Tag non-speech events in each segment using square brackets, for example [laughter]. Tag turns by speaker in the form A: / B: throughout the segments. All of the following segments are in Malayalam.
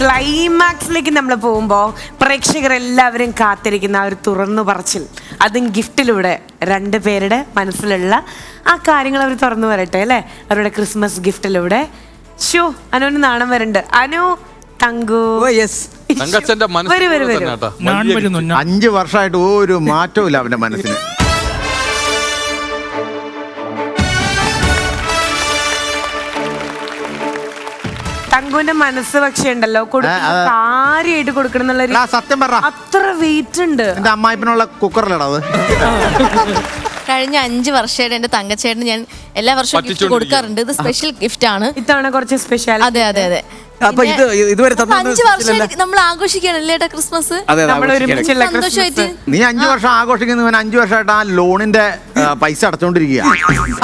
A: ക്ലൈമാക്സിലേക്ക് നമ്മൾ പോകുമ്പോൾ പ്രേക്ഷകർ എല്ലാവരും കാത്തിരിക്കുന്ന ആ ഒരു തുറന്നു പറച്ചിൽ. അതും ഗിഫ്റ്റിലൂടെ രണ്ട് പേരുടെ മനസ്സിലുള്ള ആ കാര്യങ്ങൾ അവർ തുറന്നു വരട്ടെ അല്ലേ? അവരുടെ ക്രിസ്മസ് ഗിഫ്റ്റിലൂടെ. ഷോ അനുവിന് നാണം വരണ്ട് അനു തങ്കു.
B: ഓ യെസ്
C: തങ്കച്ചന്റെ മനസ്സിൽ
D: ഞാൻ
E: വർഷമായിട്ട് ഒരു മാറ്റവും ഇല്ല അവന്റെ മനസ്സിന്.
A: തങ്കുവിന്റെ മനസ്സ് പക്ഷേ ഉണ്ടല്ലോ. കൊടുക്കുന്ന. കാര്യമായിട്ട് കൊടുക്കണം എന്നുള്ള
E: സത്യം പറ.
A: അത്ര വെയിറ്റ് ഉണ്ട്.
E: എന്റെ അമ്മായിപ്പിനുള്ള കുക്കറിലടാ അത്.
F: കഴിഞ്ഞ അഞ്ച് വർഷമായിട്ട് എന്റെ തങ്കച്ചേട്ടന് ഞാൻ എല്ലാ വർഷവും ഗിഫ്റ്റ് കൊടുക്കാറുണ്ട്. ഇത് സ്പെഷ്യൽ ഗിഫ്റ്റ് ആണ്.
A: ഇത്തവണ കുറച്ച് സ്പെഷ്യൽ
F: അതെ അതെ അതെ.
B: അപ്പൊ ഇത് ഇതുവരെ
F: അപ്പൊ
B: തന്നത്
F: അഞ്ച് വർഷമായിട്ട് നമ്മൾ ആഘോഷിക്കുകയാണല്ലേ ഏട്ടാ ക്രിസ്മസ്?
B: അതെ
A: നമ്മൾ
B: ആഘോഷിക്കണം.
A: ഒരുമിച്ചുള്ള
F: സന്തോഷമായിട്ട്.
A: ക്രിസ്മസ്
E: നീ അഞ്ചു വർഷം ആഘോഷിക്കുന്ന അഞ്ചു വർഷമായിട്ട് ആ ലോണിന്റെ പൈസ അടച്ചോണ്ടിരിക്കുക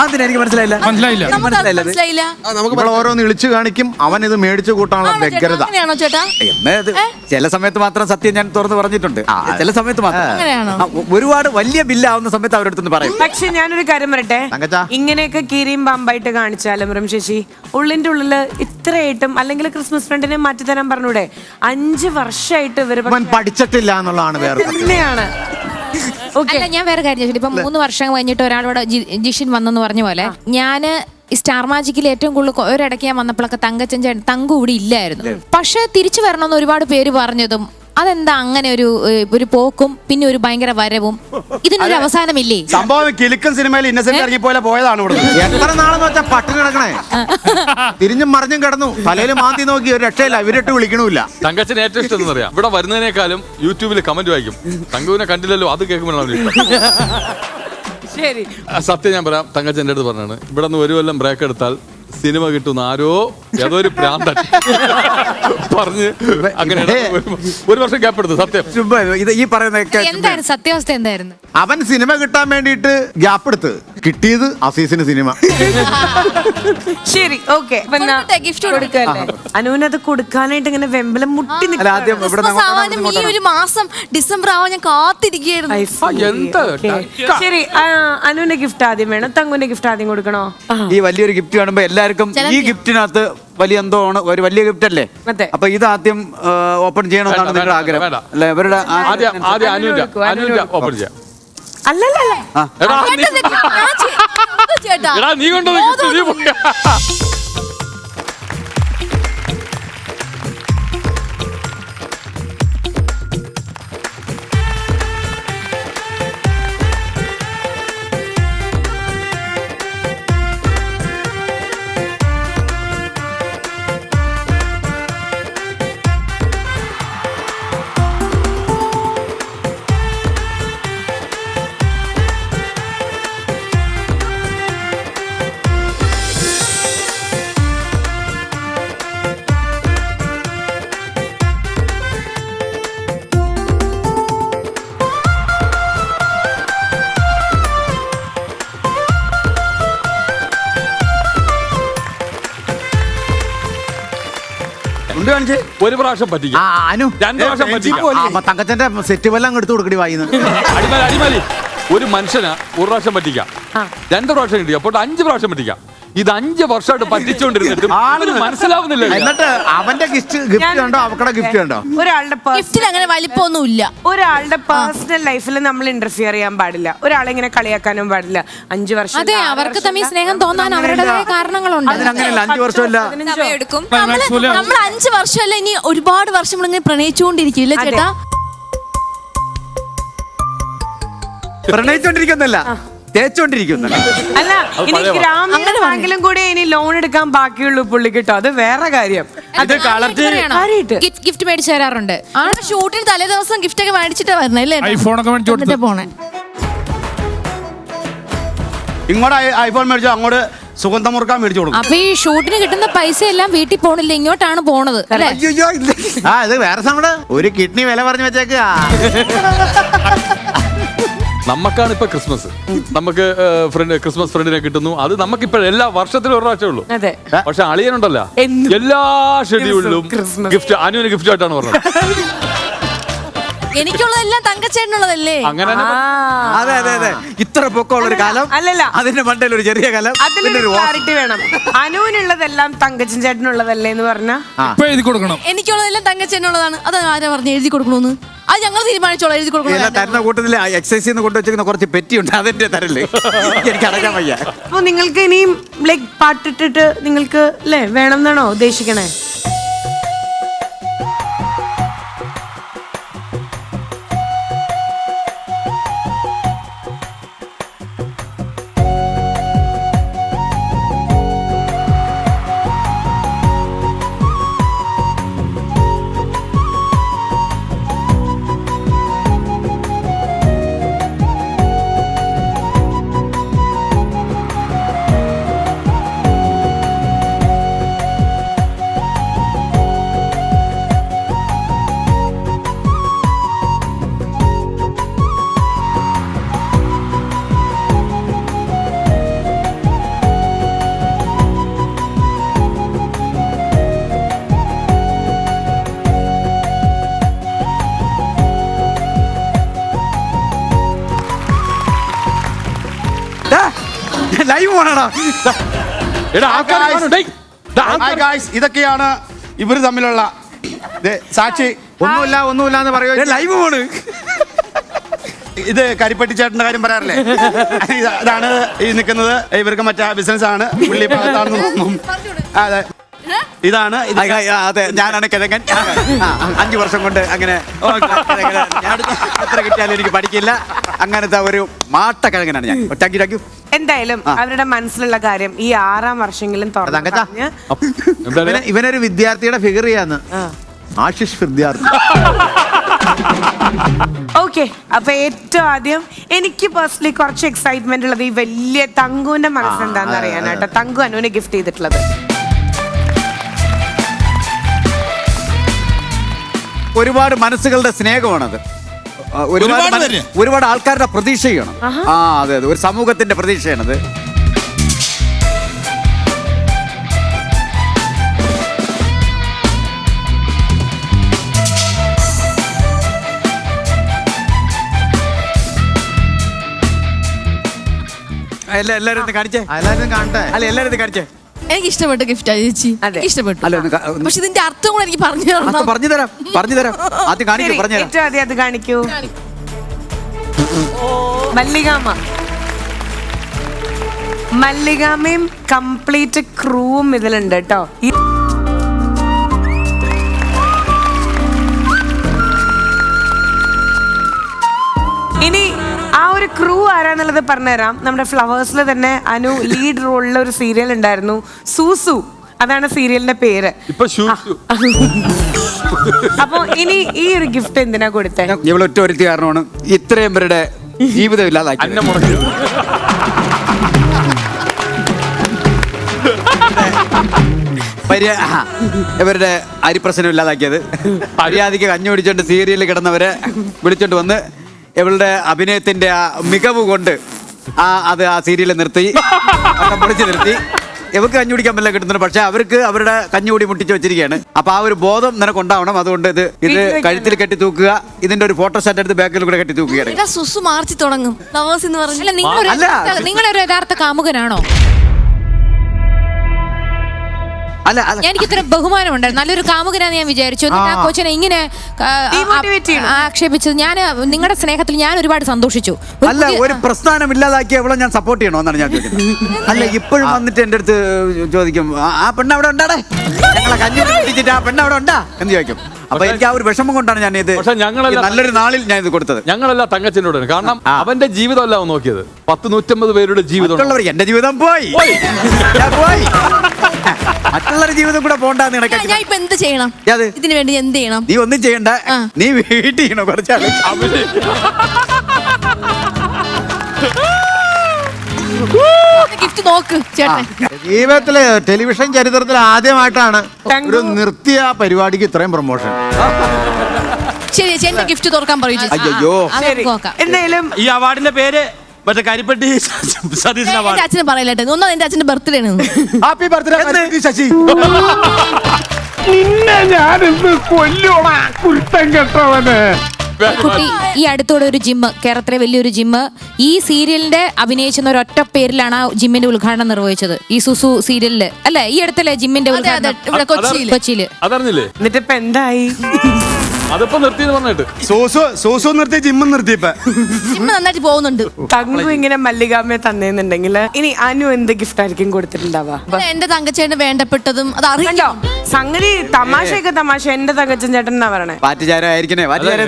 B: അതിന് മനസ്സിലായില്ല.
D: മനസ്സിലായില്ല.
B: മനസ്സിലായില്ല
F: നമുക്ക് അത്
B: മനസ്സിലായില്ല.
F: മനസ്സിലായില്ല
E: ഓരോന്ന് ഇളിച്ചു കാണിക്കും. അവൻ ഇത് മേടിച്ചു കൂട്ടാനുള്ള
F: ആണോ ചേട്ടാ?
E: വ്യഗ്രത.
F: അങ്ങനെയാണോ ചേട്ടാ?
B: എന്ന് ഇത് ചില സമയത്ത് മാത്രം സത്യം ഞാൻ തുറന്ന് പറഞ്ഞിട്ടുണ്ട്. ചില സമയത്ത് മാത്രം.
F: അങ്ങനെയാണോ?
B: ആ, ഒരുപാട് വലിയ ബില്ലാവുന്ന സമയത്ത് അവരുടെ അടുത്ത് പറയും.
A: പക്ഷെ ഞാനൊരു കാര്യം പറയട്ടെ?
E: തങ്കച്ചാ.
A: ഇങ്ങനെയൊക്കെ കീരിയും പാമ്പായിട്ട് കാണിച്ചാലും റം ശശി ഉള്ളിന്റെ ഉള്ളിൽ ഇത്രയായിട്ടും അല്ലെങ്കിൽ ക്രിസ്മസ് ഫ്രണ്ടിനെ മാറ്റി തരാൻ പറഞ്ഞൂടെ? അഞ്ച് വർഷമായിട്ട് ഇവർ
E: അവൻ പഠിച്ചിട്ടില്ല എന്നുള്ളതാണ് വേറെ.
A: തന്നെയാണ്.
G: അല്ല ഞാൻ വേറെ കാര്യം ചോദിച്ചു ഇപ്പൊ മൂന്ന് വർഷം കഴിഞ്ഞിട്ട് ഒരാളോട് ജി- ജിഷിൻ വന്നെന്ന് പറഞ്ഞ പോലെ ഞാൻ ഈ സ്റ്റാർ മാജിക്കിൽ ഏറ്റവും കൂടുതൽ കൊ- ഒരിടയ്ക്ക് ഞാൻ വന്നപ്പോഴൊക്കെ തങ്കച്ചൻ ചേട്ടൻ തങ്കു ഇവിടെ ഇല്ലായിരുന്നു. പക്ഷെ തിരിച്ചു വരണമെന്ന് ഒരുപാട് പേര് പറഞ്ഞതും അതെന്താ അങ്ങനെ ഒരു ഒരു പോക്കും പിന്നെ ഒരു ഭയങ്കര വരവും? ഇതിനൊരു അവസാനമില്ലേ?
H: സംഭവം കിലുക്കൻ സിനിമയിൽ ഇന്നസെന്റ് ഇറങ്ങി പോലെ പോയതാണ് ഇവിടെ
E: എത്ര നാളെന്ന് വെച്ചാൽ പട്ടിണി കിടക്കണേ? തിരിഞ്ഞും മറിഞ്ഞും കിടന്നു. തലയിൽ മാന്തി നോക്കി ഒരു രക്ഷയില്ല ഇവരിട്ട് വിളിക്കണമില്ല.
C: തങ്കച്ചന് ഏറ്റവും ഇഷ്ടം എന്ന് പറയാം. ഇവിടെ വരുന്നതിനേക്കാളും യൂട്യൂബിൽ കമന്റ് വായിക്കും. തങ്കുവിനെ കണ്ടില്ലല്ലോ അത് കേൾക്കുമ്പോഴാണ്
A: ശരി.
C: സത്യം ഞാൻ പറയാം തങ്കച്ചന്റെ അടുത്ത് പറഞ്ഞാണ് ഇവിടെ നിന്ന് ഒരു കൊല്ലം ബ്രേക്ക് എടുത്താൽ സിനിമ കിട്ടുന്ന ആരോ ഏതോ ഒരു പ്രാന്തൻ പറഞ്ഞ് അങ്ങനെ ഒരു വർഷം ഗ്യാപ്പ് എടുത്തു സത്യം.
B: ചുമ്മാ ഇത് ഈ പറയുന്ന
G: എന്തായിരുന്നു? സത്യാവസ്ഥ എന്തായിരുന്നു?
E: അവൻ സിനിമ കിട്ടാൻ വേണ്ടിയിട്ട് ഗ്യാപ്പ് എടുത്ത്. കിട്ടിയത് അസീസിന് സിനിമ.
A: ശരി ഓക്കെ.
F: ഗിഫ്റ്റ് കൊടുക്കട്ടെ.
A: അനുവിനത് കൊടുക്കാനായിട്ട് ഇങ്ങനെ വെമ്പലം മുട്ടി
B: അല്ല ആദ്യം ഇവിടെ
F: ക്രിസ്മസ് ആവാനും ഈ ഒരു മാസം ഡിസംബർ ആവാൻ ഞാൻ കാത്തിരിക്കുകയായിരുന്നു.
C: എന്താ
A: ശരി ആ, അനുവിന്റെ ഗിഫ്റ്റ് ആദ്യം വേണം. തങ്കുവിന്റെ ഗിഫ്റ്റ് ആദ്യം കൊടുക്കണോ?
B: ഈ വലിയൊരു ഗിഫ്റ്റ് കാണുമ്പോ എല്ലാവർക്കും ഈ ഗിഫ്റ്റിനകത്ത് വലിയ എന്തോ ആണ് ഒരു വലിയ ഗിഫ്റ്റ് അല്ലേ?
A: അതെ.
B: അപ്പൊ ഇത് ആദ്യം ഓപ്പൺ ചെയ്യണമെന്നാണ്
C: വേണ്ട,
B: നിങ്ങളുടെ
C: വേണ്ട,
B: ആഗ്രഹം.
C: വേണ്ട.
B: അല്ലെ ഇവരുടെ ആ-
C: ആദ്യം ആദ്യം അനുവിന്റെ
A: കൊടുക്കൂ,
C: അനുവിന്റെ ഓപ്പൺ ചെയ്യാം.
A: അല്ലല്ല
C: എടാ നീ- കൊണ്ടുവന്ന നീ പോയി. ഒരു പ്രാവശ്യം പറ്റിക്കും.
E: ആ അനു.
C: രണ്ട് പ്രാവശ്യം പറ്റിക്കാം.
E: തങ്കച്ചന്റെ സെറ്റ് വല്ലതും എടുത്തു കൊടുക്കടി വായിന്ന്.
C: അടിമാലി അടിമാലി. ഒരു മനുഷ്യന് ഒരു പ്രാവശ്യം പറ്റിക്കാം. രണ്ട് പ്രാവശ്യം കിട്ടിക്കാം അപ്പോൾ അഞ്ച് പ്രാവശ്യം പറ്റിക്കാം. ഇത് അഞ്ച് വർഷമായിട്ട് പറ്റിച്ചോണ്ടിരുന്നിട്ടും ആളിന് മനസ്സിലാവുന്നില്ല
E: എന്നിട്ട് അവന്റെ ഗിഫ്റ്റ് ഗിഫ്റ്റ് ഉണ്ടോ? അവക്കടെ ഗിഫ്റ്റ് ഉണ്ടോ?
A: ഒരാളുടെ
F: ഗിഫ്റ്റിൽ അങ്ങനെ വലിപ്പമൊന്നുമില്ല.
A: ഒരാളുടെ പേഴ്സണൽ ലൈഫിൽ നമ്മൾ ഇന്റർഫിയർ ചെയ്യാൻ പാടില്ല. ഒരാളെ ഇങ്ങനെ കളിയാക്കാനും പാടില്ല. അഞ്ചു വർഷം
G: അതെ അവർക്ക് തമ്മിൽ സ്നേഹം തോന്നാൻ അവരുടേതായ കാരണങ്ങളുണ്ട്.
B: അതിനങ്ങനെയല്ല അഞ്ചു വർഷമല്ല.
F: സമയമെടുക്കും
D: Climax നമ്മൾ
F: നമ്മൾ അഞ്ച് വർഷമല്ല ഇനി ഒരുപാട് വർഷം ഇങ്ങനെ പ്രണയിച്ചുകൊണ്ടിരിക്കില്ല ചേട്ടാ?
B: പ്രണയിച്ചോണ്ടിരിക്കുന്നല്ല. തേച്ചോണ്ടിരിക്കുന്നല്ല
A: അല്ല ഇനി ഗ്രാമീണ ബാങ്കിലും കൂടി ഇനി ലോൺ എടുക്കാൻ ബാക്കിയുള്ളൂ പുള്ളി കിട്ടോ. അത് വേറെ കാര്യം.
B: ഇത്
A: കാര്യായിട്ട്.
G: ഗിഫ്റ്റ് മേടിച്ചു തരാറുണ്ട്.
F: ഷൂട്ടിൽ ഷൂട്ടിന് തലേ ദിവസം ഗിഫ്റ്റ് ഒക്കെ മേടിച്ചിട്ടാ വരണല്ലേ ഐഫോൺ
D: ഒക്കെ മേടിച്ചു.
F: പോണേ.
H: ഇങ്ങോട്ട് ഐഫോൺ മേടിച്ചു അങ്ങോട്ട് സുഗന്ധം മുറുക്കാൻ മേടിച്ചു കൊടുക്കും.
G: അപ്പൊ ഈ ഷൂട്ടിന് കിട്ടുന്ന പൈസ എല്ലാം വീട്ടിൽ പോണില്ല ഇങ്ങോട്ടാണ് പോണത് അല്ലേ?
B: അയ്യോ
E: ആ ഇത് വേറെ സമയം ഒരു കിഡ്നി വില പറഞ്ഞു വെച്ചേക്കുക [laughs]
C: നമുക്കാണ് ഇപ്പൊ ക്രിസ്മസ് നമുക്ക് ഫ്രണ്ട് ക്രിസ്മസ് ഫ്രണ്ടിനെ കിട്ടുന്നു. അത് നമുക്ക് നമുക്കിപ്പോ എല്ലാ വർഷത്തിലും ഒരു പ്രാവശ്യമേ ഉള്ളൂ
A: അതെ.
C: പക്ഷെ അളിയനുണ്ടല്ല. എല്ലാ ഷെഡ്യൂളിലും
A: Christmas.
C: ഗിഫ്റ്റ് അനുവിന് ഗിഫ്റ്റ് ആയിട്ടാണ് പറഞ്ഞത്.
F: എനിക്കുള്ളതെല്ലാം തങ്കച്ചേട്ടനുള്ളതല്ലേ?
C: അങ്ങനെ
B: അതെ അതെ അതെ. ഇത്ര പൊക്കമുള്ള ഒരു കാലം
A: അല്ലല്ല.
B: അതിന്റെ മണ്ടയിൽ ഒരു ചെറിയ കാലം
A: അതിലൊരു ക്ലാരിറ്റി വേണം. അനുവിനുള്ളതെല്ലാം തങ്കച്ചൻ ചേട്ടനുള്ളതല്ലേ എന്ന് പറഞ്ഞാൽ
D: ഇപ്പൊ എഴുതി കൊടുക്കണം.
F: എനിക്കുള്ളതെല്ലാം തങ്കച്ചേട്ടനുള്ളതാണ്. അത് ആരാ പറഞ്ഞു എഴുതി കൊടുക്കണമെന്ന് അത് ഞങ്ങൾ തീരുമാനിച്ചോളാം എഴുതി കൊടുക്കണം
B: തരുന്ന കൂട്ടത്തിൽ എക്സസൈസ് നിന്ന് കൊണ്ടുവച്ചിരിക്കുന്ന കുറച്ച് പെറ്റിയുണ്ട് അതിന്റെ തരല്ലേ എനിക്ക് അടക്കാൻ വയ്യ.
A: അപ്പൊ നിങ്ങൾക്ക് ഇനിയും ലൈക് പാട്ടിട്ടിട്ട് നിങ്ങൾക്ക് അല്ലേ വേണം എന്നാണോ ഉദ്ദേശിക്കണേ?
B: ലൈവ് പോണടാ.
C: എടാ ആൾക്കാർ കാണും. ഡേയ്, ഡാ, ആൾക്കാർ
H: ഇതൊക്കെയാണ് ഇവർ തമ്മിലുള്ള ദേ, സാക്ഷി.
E: ഒന്നുമില്ല ഒന്നുമില്ല എന്ന് പറയുക
B: ലൈവ് പോണ്.
H: ഇത് കരിപ്പട്ടി ചേട്ടന്റെ കാര്യം പറയാറില്ലേ? ഇത് അതാണ് ഈ നിൽക്കുന്നത്. ഇവർക്ക് മറ്റേ ബിസിനസ് ആണ് പുള്ളി ഭാഗത്താണെന്ന് തോന്നുന്നു. അതെ. ഇതാണ് ഇത്.
B: ആ, ആ, അതെ. ഞാനാണ് കിഴങ്ങൻ. ആ, അഞ്ചു വർഷം കൊണ്ട് അങ്ങനെ ഓ, കിഴങ്ങൻ. ഞാൻ എത്ര കിട്ടിയാലും എനിക്ക് പഠിക്കില്ല. അങ്ങനത്തെ ഒരു മാട്ട കിഴങ്ങനാണ് ഞാൻ. താങ്ക് യു താങ്ക് യു
A: എന്തായാലും അവരുടെ മനസ്സിലുള്ള കാര്യം ഈ ആറാം വർഷമെങ്കിലും തുറന്ന്
E: തങ്കച്ചാ.
A: പറഞ്ഞ്
E: ഇവന് ഇവനൊരു വിദ്യാർത്ഥിയുടെ ഫിഗർ ചെയ്യാന്ന്. ആശിഷ് വിദ്യാർത്ഥി. [laughs]
A: ഓക്കെ അപ്പൊ ഏറ്റവും ആദ്യം എനിക്ക് പേഴ്സണലി കുറച്ച് എക്സൈറ്റ്മെന്റ് ഉള്ളത് ഈ വലിയ തങ്കുവിന്റെ മനസ്സെന്താന്ന് അറിയാനാട്ടോ തങ്കു അനുവിനെ ഗിഫ്റ്റ് ചെയ്തിട്ടുള്ളത്.
B: ഒരുപാട് മനസ്സുകളുടെ സ്നേഹമാണത്. ഒരുപാട്
D: ഒരുപാട് പേര്.
B: ഒരുപാട് ആൾക്കാരുടെ പ്രതീക്ഷയാണ്. ആ അതെ അതെ. ഒരു സമൂഹത്തിന്റെ പ്രതീക്ഷയാണത്. എല്ലാ എല്ലാരും ഒന്ന് കാണിച്ചേ?
E: എല്ലാരും കാണട്ടെ
B: അല്ല എല്ലാരും ഒന്ന് കാണിച്ചേ?
F: എനിക്ക് ഇഷ്ടപ്പെട്ട ഗിഫ്റ്റ് ചേച്ചി.
A: അതെ.
F: എനിക്ക് ഇഷ്ടപ്പെട്ടു
B: അല്ല ഒന്ന് കാ- ഒന്ന്
F: പക്ഷെ ഇതിന്റെ അർത്ഥം കൂടെ എനിക്ക് പറഞ്ഞു
B: അത്
F: തരണം
B: പറഞ്ഞു തരാം പറഞ്ഞു തരാം. ആദ്യം കാണിക്കൂ
A: ശരി,
B: പറഞ്ഞു തരാം.
A: ഏറ്റവും ആദ്യം അത് കാണിക്കൂ. മല്ലികാമ. മല്ലികാമയും കംപ്ലീറ്റ് ക്രൂവും ഇതിലുണ്ട് കേട്ടോ. ഒരു ക്രൂ ആരാന്നുള്ളത് പറഞ്ഞുതരാം. നമ്മുടെ ഫ്ലവേഴ്സിൽ തന്നെ അനു ലീഡ് റോളിലെ ഒരു സീരിയൽ ഉണ്ടായിരുന്നു. സൂസു അതാണ് സീരിയലിന്റെ പേര്. അപ്പൊ ഇനി ഈ ഒരു ഗിഫ്റ്റ് എന്തിനാ കൊടുത്തേ?
B: ഇവളൊറ്റ ഒരുത്തി കാരണമാണ് ഇത്രയും പേരുടെ ജീവിതം ഇല്ലാതാക്കി ഇവരുടെ അരിപ്രശ്നം ഇല്ലാതാക്കിയത്. മര്യാദയ്ക്ക് കഞ്ഞു പിടിച്ചോണ്ട് സീരിയലിൽ കിടന്നവരെ വിളിച്ചോണ്ട് വന്ന് ഇവളുടെ അഭിനയത്തിന്റെ ആ മികവ് കൊണ്ട് ആ അത് ആ സീരിയൽ നിർത്തി. ഒക്കെ പൊളിച്ച് നിർത്തി. ഇവർക്ക് കഞ്ഞി കുടിക്കാൻ പറ്റില്ല കിട്ടുന്നുണ്ട്. പക്ഷെ അവർക്ക് അവരുടെ കഞ്ഞുകൂടി മുട്ടിച്ച് വെച്ചിരിക്കുകയാണ്. അപ്പൊ ആ ഒരു ബോധം നിനക്ക് ഉണ്ടാവണം അതുകൊണ്ട് ഇത് ഇത് കഴുത്തിൽ കെട്ടി തൂക്കുക. ഇതിന്റെ ഒരു ഫോട്ടോ സെറ്റ് എടുത്ത് ബാക്കിൽ കൂടെ കെട്ടി തൂക്കുകയാണ്.
F: എടാ സുസു മാർച്ച് തുടങ്ങും. ഫ്ലവേഴ്സ് എന്ന്.
G: നിങ്ങളൊരു യഥാർത്ഥ കാമുകനാണോ?
B: അല്ല അല്ല.
G: എനിക്ക് ഇത്ര ബഹുമാനമുണ്ട് നല്ലൊരു കാമുകനാന്ന് ഞാൻ വിചാരിച്ചു. എന്നിട്ട് ആ കൊച്ചിനെ ഇങ്ങനെ ആ, ആ,
A: Demotivate ചെയ്യണം.
G: ആക്ഷേപിച്ചത്. ഞാൻ നിങ്ങളുടെ സ്നേഹത്തിൽ ഞാൻ ഒരുപാട് സന്തോഷിച്ചു. ഒരു
B: അല്ല
G: പുതിയ-
B: ഒരു പ്രസ്ഥാനം ഇല്ലാതാക്കി എവിടെ ഞാൻ സപ്പോർട്ട് ചെയ്യണോ എന്നാണ് ഞാൻ ചോദിക്കുന്നത്. [laughs] അല്ല ഇപ്പോഴും വന്നിട്ട് എന്റെ അടുത്ത് ചോദിക്കും "ആ- ആ പെണ്ണ് അവിടെ ഉണ്ടാടേ? ഞങ്ങളെ കഞ്ഞി പിടിച്ചിട്ട് ആ പെണ്ണ് അവിടെ ഉണ്ടാ എന്ന് ചോദിക്കും. അപ്പൊ എനിക്ക് ആ ഒരു വിഷമം കൊണ്ടാണ് ഞാൻ ഇത്
C: പക്ഷെ ഞങ്ങളെല്ലാം-
B: നല്ലൊരു നാളിൽ ഞാൻ ഇത് കൊടുത്തത്.
C: ഞങ്ങളല്ല തങ്കച്ചനോടാണ് കാരണം അവന്റെ ജീവിതമല്ല അവൻ നോക്കിയത്. പത്ത് നൂറ്റമ്പത് പേരുടെ ജീവിതം
B: മറ്റുള്ളവർ എന്റെ ജീവിതം പോയി. ഞാൻ പോയി. മറ്റുള്ളവരുടെ ജീവിതം കൂടെ പോണ്ടെന്ന്
F: ഞാൻ- ഞാൻ ഇപ്പൊ എന്ത് ചെയ്യണം?
B: ഏത്?
F: ഇതിനു വേണ്ടി എന്ത് ചെയ്യണം?
B: നീ ഒന്നും ചെയ്യണ്ട. നീ വീട്ടിൽ ചെയ്യണോ
C: കുറച്ചാൾ
F: ഗിഫ്റ്റ് നോക്ക് ചേട്ടൻ
E: ജീവിതത്തിലെ ടെലിവിഷൻ ചരിത്രത്തിൽ ആദ്യമായിട്ടാണ്. ഒരു നിർത്തിയ പരിപാടിക്ക് ഇത്രയും പ്രൊമോഷൻ
F: ശരി ചേച്ചി ഗിഫ്റ്റ് തുറക്കാൻ പറയൂ
B: അയ്യോ
G: അത്
A: എന്തായാലും
H: ഈ അവാർഡിന്റെ പേര് മറ്റേ കരിപ്പെട്ടി സതീശൻ അവാർഡ്
F: അച്ഛനെ പറയട്ടെ ഒന്നാം എന്റെ അച്ഛന്റെ ബർത്ത്ഡേ ആണ്.
H: Happy birthday Shashi.
D: നിന്നെ ഞാനിന്ന് കൊല്ലോടാ കുരുത്തം കെട്ടവന്.
G: കുട്ടി ഈ അടുത്തോടെ ഒരു ജിമ്മ് കേരളത്തിലെ വലിയൊരു ജിമ്മ് ഈ സീരിയലിന്റെ അഭിനയിച്ചെന്ന ഒറ്റ പേരിലാണ് ആ ജിമ്മിന്റെ ഉദ്ഘാടനം നിർവഹിച്ചത്. ഈ സുസു സീരിയലിൽ. അല്ലെ? ഈ അടുത്തല്ലേ ജിമ്മിന്റെ ഉദ്ഘാടനം?
F: കൊച്ചിയിൽ
G: കൊച്ചിയിൽ.
C: അതറിഞ്ഞില്ലേ?
A: എന്നിട്ട് ഇപ്പൊ എന്തായി?
C: അതിപ്പോ നിർത്തി പറഞ്ഞിട്ട്.
H: സോസോ സോസോ നിർത്തി ജിമ്മും നിർത്തിയപ്പ
F: ജിമ്മ നന്നായിട്ട് പോകുന്നുണ്ട്.
A: തങ്കു ഇങ്ങനെ മല്ലികാമ്മയെ തന്നേന്നുണ്ടെങ്കിൽ ഇനി അനു എന്ത് ഗിഫ്റ്റ് ആയിരിക്കും കൊടുത്തിട്ടുണ്ടാവുക?
F: പിന്നെ എന്റെ തങ്കച്ചേട്ടന് വേണ്ടപ്പെട്ടതും അത് അറിയണ്ടോ
A: സംഗതി തമാശയൊക്കെ തമാശ എന്റെ തങ്കച്ചൻ ചേട്ടൻ എന്നാ പറയണേ
B: പാറ്റുചാരം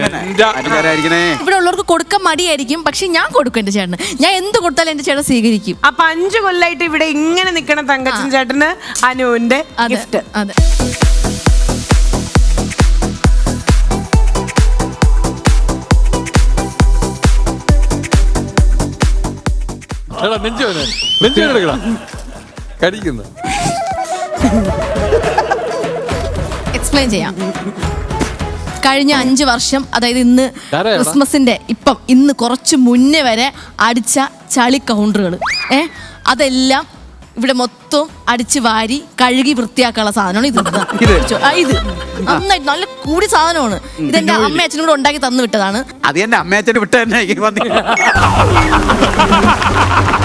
B: തന്നെ
F: ഇവിടെ ഉള്ളവർക്ക് കൊടുക്കാൻ മടിയായിരിക്കും പക്ഷെ ഞാൻ കൊടുക്കും എന്റെ ചേട്ടന്. ഞാൻ എന്ത് കൊടുത്താലും എന്റെ ചേട്ടൻ സ്വീകരിക്കും.
A: അപ്പൊ അഞ്ചു കൊല്ലായിട്ട് ഇവിടെ ഇങ്ങനെ നിക്കണ തങ്കച്ചൻ ചേട്ടന് അനുവിന്റെ
F: അതെ
A: ഗിഫ്റ്റ്
F: അതെ.
C: എടാ നെഞ്ചോനെ എടുക്കടാ. കടിക്കുന്നു.
F: എക്സ്പ്ലെയിൻ ചെയ്യാം. കഴിഞ്ഞ അഞ്ച് വർഷം അതായത് ഇന്ന് ക്രിസ്മസിന്റെ ഇപ്പം ഇന്ന് കുറച്ച് മുന്നേ വരെ അടിച്ച ചളി കൗണ്ടറുകൾ. ഏ? അതെല്ലാം ഇവിടെ മൊത്തം അടിച്ച് വാരി കഴുകി വൃത്തിയാക്കാനുള്ള സാധനമാണ് ഇത്. [laughs] ആ, ഇത്. നന്നായിട്ട് നല്ല കൂടി സാധനമാണ്. ഇതെന്റെ അമ്മ അച്ഛനും കൂടെ ഉണ്ടാക്കി തന്നു വിട്ടതാണ്.
B: അത് എന്റെ അമ്മയച്ഛന് വിട്ട് തന്നെ എനിക്ക് വന്നി [laughs]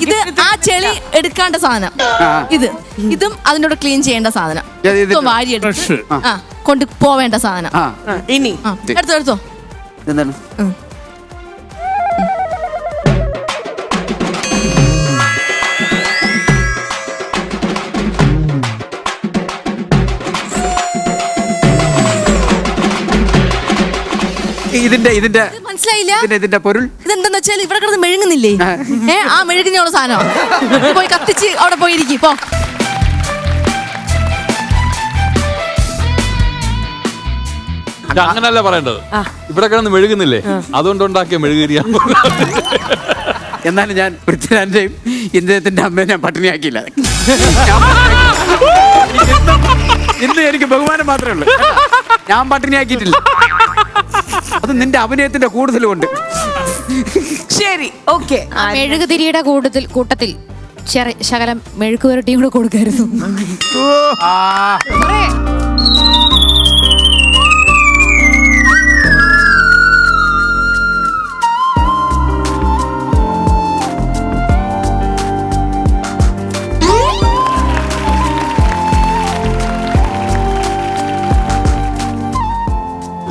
F: ഇത് ആ ചെളി എടുക്കാണ്ട സാധനം. ഇത്. ഇതും അതിനോട് ക്ലീൻ ചെയ്യേണ്ട സാധനം. വാരി എടുത്ത് ആ. കൊണ്ട് പോവേണ്ട സാധനം.
A: ഇനി.
F: എടുത്തോ എടുത്തോ.
B: എന്താണ് ഇതിന്റെ ഇതിന്റെ.
F: ഇത് മനസ്സിലായില്ല?
B: ഇതിന്റെ ഇതിന്റെ പൊരുൾ?
F: ഇതെന്താന്ന് വെച്ചാൽ ഇവിടെ കിടന്ന് മെഴുകുന്നില്ലേ ഏ ആ മെഴുകുന്നുള്ള സാധനം പോയി കത്തിച്ച് അവിടെ പോയിരിക്കും പോ.
C: ഇത് അങ്ങനല്ല പറയേണ്ടത്. ഇവിടെ കിടന്ന് മെഴുകുന്നില്ലേ? അതുകൊണ്ട് ഉണ്ടാക്കിയ മെഴുകുതിരിയാണ്
B: എന്നാലും ഞാൻ പൃഥ്വിരാജിന്റെയും ഇന്ദ്രത്തിന്റെ അമ്മയെ ഞാൻ പട്ടിണിയാക്കിയില്ല. ഇന്നും- [laughs] ഇന്ന് എനിക്ക് ബഹുമാനം മാത്രമേ ഉള്ളൂ. ഞാൻ പട്ടിണിയാക്കിയിട്ടില്ല. അത് നിന്റെ അഭിനയത്തിന്റെ കൂടുതലുണ്ട്
A: ശരി ഓക്കെ.
G: ആ മെഴുകുതിരിയുടെ കൂട്ടത്തിൽ കൂട്ടത്തിൽ ശകലം മെഴുക്ക് പുരട്ടിയും കൂടെ കൊടുക്കായിരുന്നു.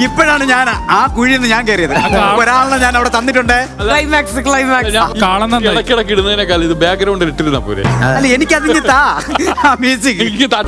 B: ഇപ്പോഴാണ് ഞാൻ ആ കുഴിയിൽ നിന്ന് ഞാൻ കയറിയത്. ഒരാളിനെ ഞാൻ അവിടെ തന്നിട്ടുണ്ട്.
A: ക്ലൈമാക്സ് ക്ലൈമാക്സ്
C: ഇടുന്നതിനേക്കാൾ ഇത് ബാക്ക്ഗ്രൗണ്ടിൽ ഇട്ടിരുന്ന പോലെ
B: അല്ല എനിക്കതിന് താ മ്യൂസിക്
C: എനിക്ക് താ-